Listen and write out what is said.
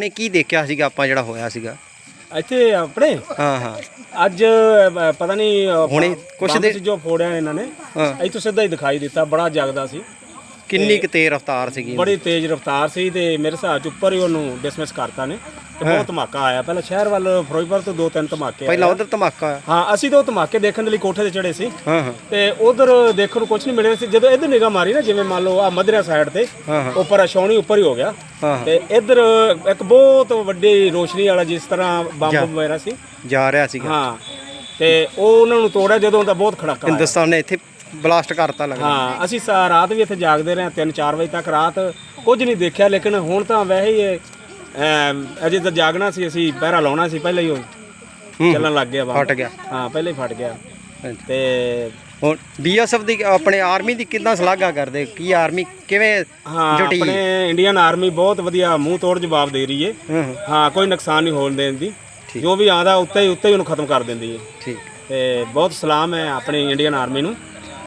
ਹੁਣੇ ਕੀ ਦੇਖਿਆ ਸੀਗਾ ਆਪਾਂ ਜਿਹੜਾ ਹੋਇਆ ਸੀਗਾ? ਇੱਥੇ ਆਪਣੇ? ਹਾਂ ਹਾਂ। ਅੱਜ ਅ, ਪਤਾ ਨਹੀਂ ਅ, ਹੁਣੇ ਬੰਬ ਕੁਛ ਦੇ- ਸੀ ਜੋ ਫੋੜਿਆ ਇਹਨਾਂ ਨੇ ਹਾਂ। ਇੱਥੋਂ ਸਿੱਧਾ ਹੀ ਦਿਖਾਈ ਦਿੱਤਾ ਬੜਾ ਜਗਦਾ ਸੀ। ਕਿੰਨੀ ਕੁ ਤੇਜ਼ ਰਫ਼ਤਾਰ ਸੀਗੀ ਬੜੀ ਤੇਜ਼ ਰਫ਼ਤਾਰ ਸੀ ਤੇ ਮੇਰੇ ਹਿਸਾਬ ਚ ਉੱਪਰ ਹੀ ਉਹਨੂੰ ਡਿਸਮਿਸ ਕਰਤਾ ਨੇ। ਤੇ ਬਹੁਤ ਧਮਾਕਾ ਆਇਆ। ਪਹਿਲਾਂ ਸ਼ਹਿਰ ਵੱਲ ਫਿਰੋਜ਼ਪੁਰ ਤੋਂ ਦੋ ਤਿੰਨ ਧਮਾਕੇ ਆਏ। ਪਹਿਲਾਂ ਉਧਰ ਧਮਾਕਾ ਹੋਇਆ। ਹਾਂ ਅਸੀਂ ਤਾਂ ਉਹ ਧਮਾਕੇ ਦੇਖਣ ਦੇ ਲਈ ਕੋਠੇ ਤੇ ਚੜੇ ਸੀ। ਹਾਂ ਹਾਂ। ਤੇ ਉਧਰ ਦੇਖਣ ਨੂੰ ਕੁਝ ਨਹੀਂ ਮਿਲਿਆ ਸੀ। ਜਦੋਂ ਇੱਧਰ ਨਿਗਾਹ ਮਾਰੀ ਨਾ ਜਿਵੇਂ ਮੰਨ ਲਓ ਆ ਮਧਰਾ ਸਾਈਡ ਤੇ ਹਾਂ ਹਾਂ। ਉੱਪਰ ਛਾਉਣੀ ਉੱਪਰ ਹੀ ਹੋ ਗਿਆ। ਹਾਂ ਹਾਂ। ਤੇ ਇੱਧਰ ਇੱਕ ਬਹੁਤ ਵੱਡੀ ਰੋਸ਼ਨੀ ਵਾਲਾ ਜਿਸ ਤਰ੍ਹਾਂ ਬੰਬ ਵਗੈਰਾ ਸੀ। ਜਾ ਰਿਹਾ ਸੀਗਾ। ਹਾਂ ਤੇ ਉਹ ਉਹਨਾਂ ਨੂੰ ਤੋੜਿਆ ਜਦੋਂ ਤਾਂ ਬਹੁਤ ਖੜਾਕਾ ਆਇਆ। ਹਿੰਦੁਸਤਾਨ ਨੇ ਇੱਥੇ ਬਲਾਸਟ ਕਰਤਾ ਲੱਗਦਾ। ਹਾਂ ਅਸੀਂ ਸਾ- ਰਾਤ ਵੀ ਇੱਥੇ ਜਾਗਦੇ ਰਹੇ 3-4 ਵਜੇ ਤੱਕ ਰਾਤ ਕੁਝ ਨਹੀਂ ਦੇਖਿਆ ਲੇਕਿਨ ਹੁਣ ਤਾਂ ਵੈਸੇ ਹੀ ਇਹ, ਐਮ, ਅਜੇ ਤਾਂ ਜਾਗਣਾ ਸੀ ਅਸੀਂ ਪਹਿਰਾ ਲਾਉਣਾ ਸੀ ਪਹਿਲਾਂ ਹੀ ਉਹ ਹੂੰ। ਚੱਲਣ ਲੱਗ ਗਿਆ ਬੰਬ ਫਟ ਗਿਆ। ਹਾਂ ਪਹਿਲਾਂ ਹੀ ਫਟ ਗਿਆ। ਹਾਂਜੀ। ਤੇ ਹੁਣ ਬੀਐਸਐਫ ਦੀ ਆਪਣੇ ਆਰਮੀ ਦੀ ਕਿੰਨਾ ਸ਼ਲਾਘਾ ਕਰਦੇ? ਕੀ ਆਰਮੀ ਕਿਵੇਂ ਹਾਂ ਜੁਟੀ? ਆਪਣੇ ਇੰਡੀਅਨ ਆਰਮੀ ਬਹੁਤ ਵਧੀਆ ਮੂੰਹ ਤੋੜ ਜਵਾਬ ਦੇ ਰਹੀ ਏ। ਹਾਂ ਹਾਂ। ਹਾਂ ਕੋਈ ਨੁਕਸਾਨ ਨਹੀਂ ਹੋਣ ਦੇਣ ਦੀ। ਜੋ ਵੀ ਆਂਦਾ ਉੱਤੇ ਹੀ ਉੱਤੇ ਹੀ ਉਹਨੂੰ ਖਤਮ ਕਰ ਦਿੰਦੀ ਏ। ਠੀਕ। ਤੇ ਬਹੁਤ ਸਲਾਮ ਹੈ ਆਪਣੀ ਇੰਡੀਅਨ ਆਰਮੀ ਨੂੰ।